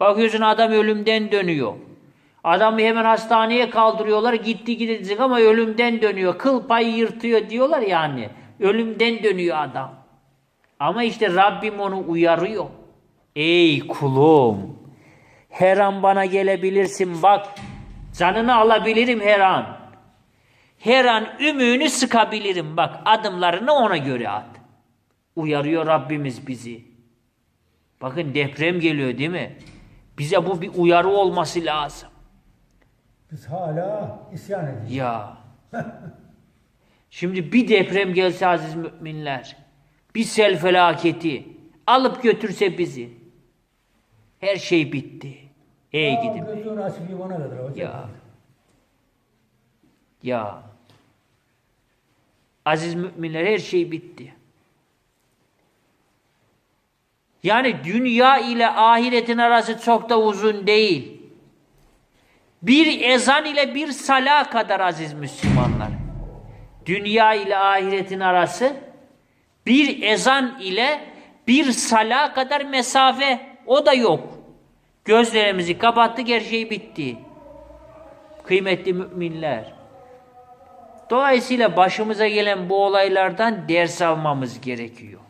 Bakıyorsun adam ölümden dönüyor. Adamı hemen hastaneye kaldırıyorlar. Gitti gidecek ama ölümden dönüyor. Kıl payı yırtıyor diyorlar yani. Ölümden dönüyor adam. Ama işte Rabbim onu uyarıyor. Ey kulum. Her an bana gelebilirsin bak. Canını alabilirim her an. Her an ümüğünü sıkabilirim. Bak adımlarını ona göre at. Uyarıyor Rabbimiz bizi. Bakın deprem geliyor değil mi? Bize bu bir uyarı olması lazım. Biz hala isyan ediyoruz. Ya. Şimdi bir deprem gelse aziz müminler. Bir sel felaketi. Alıp götürse bizi. Her şey bitti. Ey gidin. Kadar. Ya. Ya. Aziz müminler her şey bitti. Yani dünya ile ahiretin arası çok da uzun değil. Bir ezan ile bir sala kadar aziz Müslümanlar. Dünya ile ahiretin arası bir ezan ile bir sala kadar mesafe o da yok. Gözlerimizi kapattık her şey bitti. Kıymetli müminler. Dolayısıyla başımıza gelen bu olaylardan ders almamız gerekiyor.